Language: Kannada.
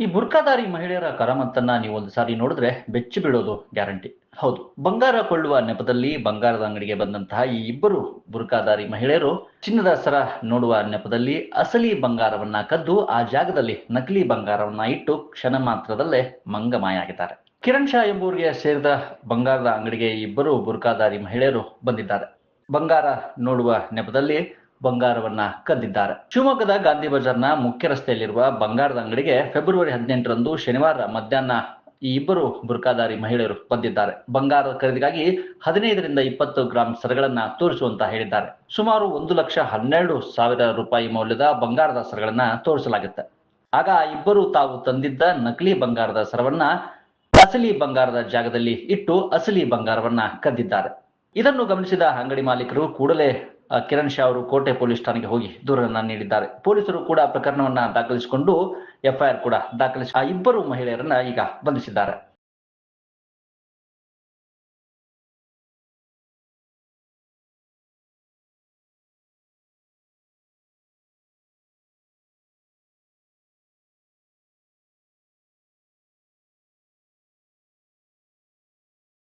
ಈ ಬುರ್ಕಾದಾರಿ ಮಹಿಳೆಯರ ಕರಾಮತ್ತನ್ನ ನೀವು ಒಂದು ಸಾರಿ ನೋಡಿದ್ರೆ ಬೆಚ್ಚಿ ಬೀಳೋದು ಗ್ಯಾರಂಟಿ. ಹೌದು. ಬಂಗಾರ ಕೊಳ್ಳುವ ನೆಪದಲ್ಲಿ ಬಂಗಾರದ ಅಂಗಡಿಗೆ ಬಂದಂತಹ ಈ ಇಬ್ಬರು ಬುರ್ಕಾದಾರಿ ಮಹಿಳೆಯರು ಚಿನ್ನದ ಸರ ನೋಡುವ ನೆಪದಲ್ಲಿ ಅಸಲಿ ಬಂಗಾರವನ್ನ ಕದ್ದು ಆ ಜಾಗದಲ್ಲಿ ನಕಲಿ ಬಂಗಾರವನ್ನ ಇಟ್ಟು ಕ್ಷಣ ಮಾತ್ರದಲ್ಲೇ ಮಂಗಮಾಯ ಆಗಿದ್ದಾರೆ ಕಿರಣ್ ಶಾ ಎಂಬುವರಿಗೆ ಸೇರಿದ ಬಂಗಾರದ ಅಂಗಡಿಗೆ ಇಬ್ಬರು ಬುರ್ಕಾದಾರಿ ಮಹಿಳೆಯರು ಬಂದಿದ್ದಾರೆ. ಬಂಗಾರ ನೋಡುವ ನೆಪದಲ್ಲಿ ಬಂಗಾರವನ್ನ ಕದ್ದಿದ್ದಾರೆ ಶಿವಮೊಗ್ಗದ ಗಾಂಧಿ ಬಜಾರ್ನ ಮುಖ್ಯ ರಸ್ತೆಯಲ್ಲಿರುವ ಬಂಗಾರದ ಅಂಗಡಿಗೆ ಫೆಬ್ರವರಿ ಹದಿನೆಂಟರಂದು ಶನಿವಾರ ಮಧ್ಯಾಹ್ನ ಈ ಇಬ್ಬರು ಬುರ್ಕಾದಾರಿ ಮಹಿಳೆಯರು ಬಂದಿದ್ದಾರೆ. ಬಂಗಾರದ ಖರೀದಿಗಾಗಿ ಹದಿನೈದರಿಂದ ಇಪ್ಪತ್ತು ಗ್ರಾಂ ಸರಗಳನ್ನ ತೋರಿಸುವಂತ ಹೇಳಿದ್ದಾರೆ. ಸುಮಾರು ಒಂದು ಲಕ್ಷ ಹನ್ನೆರಡು ಸಾವಿರ ರೂಪಾಯಿ ಮೌಲ್ಯದ ಬಂಗಾರದ ಸರಗಳನ್ನ ತೋರಿಸಲಾಗುತ್ತೆ. ಆಗ ಇಬ್ಬರು ತಾವು ತಂದಿದ್ದ ನಕಲಿ ಬಂಗಾರದ ಸರವನ್ನ ಅಸಲಿ ಬಂಗಾರದ ಜಾಗದಲ್ಲಿ ಇಟ್ಟು ಅಸಲಿ ಬಂಗಾರವನ್ನ ಕದ್ದಿದ್ದಾರೆ ಇದನ್ನು ಗಮನಿಸಿದ ಅಂಗಡಿ ಮಾಲೀಕರು ಕೂಡಲೇ ಕಿರಣ್ ಶಾ ಅವರು ಕೋಟೆ ಪೊಲೀಸ್ ಠಾಣೆಗೆ ಹೋಗಿ ದೂರನ್ನ ನೀಡಿದ್ದಾರೆ. ಪೊಲೀಸರು ಕೂಡ ಪ್ರಕರಣವನ್ನ ದಾಖಲಿಸಿಕೊಂಡು ಎಫ್ಐಆರ್ ಕೂಡ ದಾಖಲಿಸಿ ಆ ಇಬ್ಬರು ಮಹಿಳೆಯರನ್ನ ಈಗ ಬಂಧಿಸಿದ್ದಾರೆ.